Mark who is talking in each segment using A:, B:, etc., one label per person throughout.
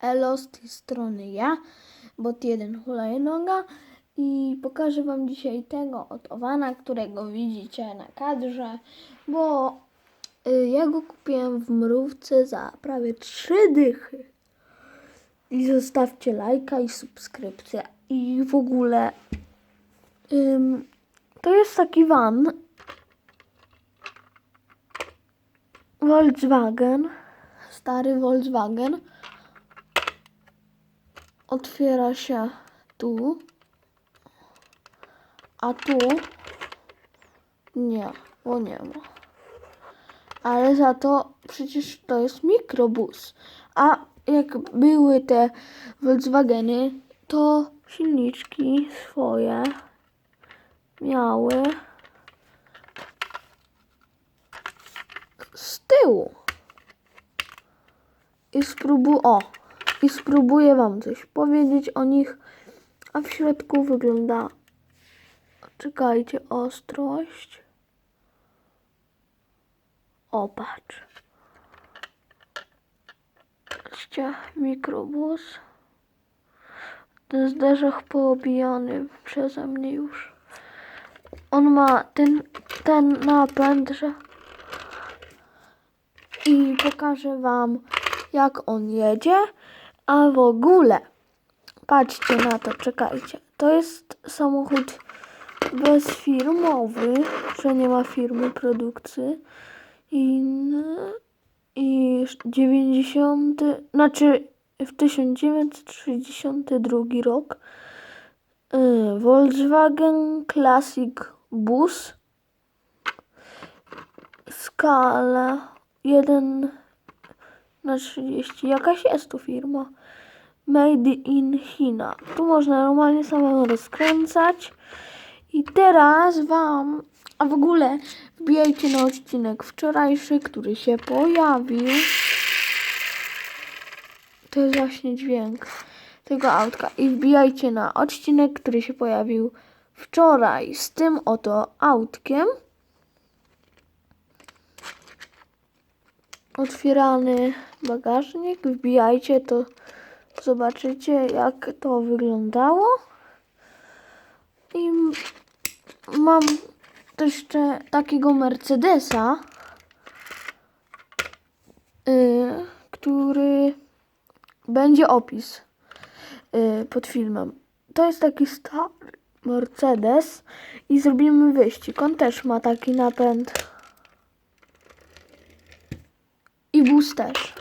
A: Elo z tej strony ja, bot jeden hulajnoga i pokażę wam dzisiaj tego otowana, którego widzicie na kadrze, bo y, ja go kupiłem w mrówce za prawie 3 dychy. I zostawcie lajka i subskrypcję. I w ogóle ym, to jest taki van Volkswagen, stary Volkswagen. Otwiera się tu, a tu nie, bo nie ma. Ale za to przecież to jest mikrobus. A jak były te Volkswageny, to silniczki swoje miały z tyłu. I spróbuję, o, i spróbuję wam coś powiedzieć o nich, a w środku wygląda, czekajcie, ostrość. O, patrz. Patrzcie, mikrobus. Ten zderzak poobijany przeze mnie już. On ma ten, ten napęd, że... I pokażę wam, jak on jedzie. A w ogóle, patrzcie na to, czekajcie. To jest samochód bezfirmowy, że nie ma firmy produkcji. I, i 90, znaczy w 1962 rok y, Volkswagen Classic Bus skala 1 na 30. Jakaś jest tu firma. Made in China. Tu można normalnie samemu rozkręcać. I teraz wam, a w ogóle wbijajcie na odcinek wczorajszy, który się pojawił. To jest właśnie dźwięk tego autka. I wbijajcie na odcinek, który się pojawił wczoraj z tym oto autkiem. Otwierany bagażnik. Wbijajcie to, zobaczycie jak to wyglądało. I mam jeszcze takiego Mercedesa, y, który będzie opis y, pod filmem. To jest taki stary Mercedes i zrobimy wyścig. On też ma taki napęd. I bus też.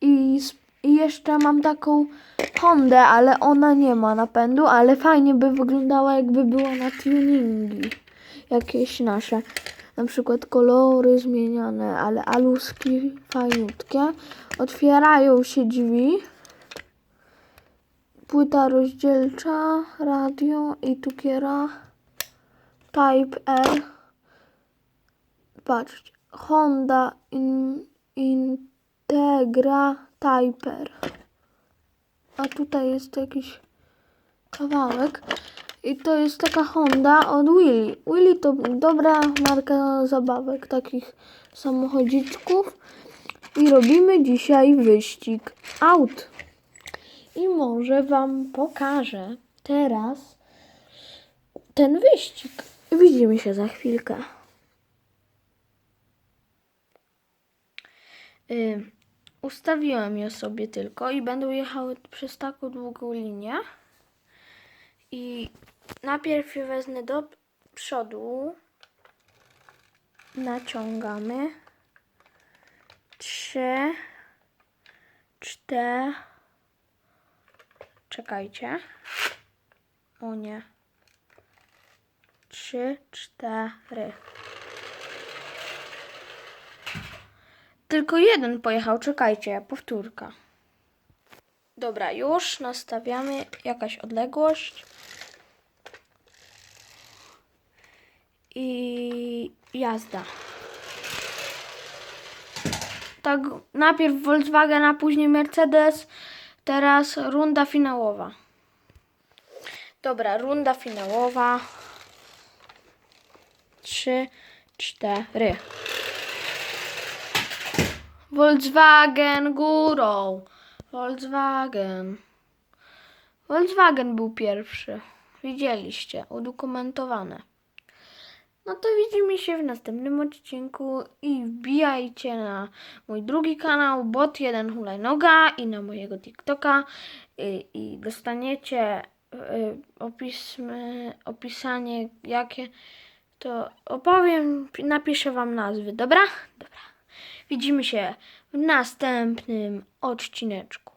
A: I, s- Jeszcze mam taką Hondę, ale ona nie ma napędu, ale fajnie by wyglądała jakby była na tuningi. Jakieś nasze. Na przykład kolory zmieniane, ale aluski fajniutkie. Otwierają się drzwi. Płyta rozdzielcza, radio i tukiera. Type R. Patrzcie. Honda in, Integra Typer. A tutaj jest jakiś kawałek. I to jest taka Honda od Willy. Willy to dobra marka zabawek, takich samochodziczków. I robimy dzisiaj wyścig aut. I może Wam pokażę teraz ten wyścig. Widzimy się za chwilkę. Y, ustawiłem je sobie tylko i będą jechały przez taką długą linię. I najpierw je wezmę do przodu. Naciągamy. Trzy, cztery. Czekajcie. O nie. Trzy, cztery. Tylko jeden pojechał, czekajcie, powtórka. Dobra, już nastawiamy jakaś odległość. I jazda. Tak, najpierw Volkswagen, a później Mercedes. Teraz runda finałowa. Dobra, runda finałowa. Trzy, cztery. Volkswagen górą. Volkswagen. Volkswagen był pierwszy. Widzieliście, udokumentowane. No to widzimy się w następnym odcinku i wbijajcie na mój drugi kanał Bot1 Hulajnoga i na mojego TikToka i, i dostaniecie y, opismy, opisanie jakie to opowiem, napiszę wam nazwy, dobra? Dobra. Widzimy się w następnym odcineczku.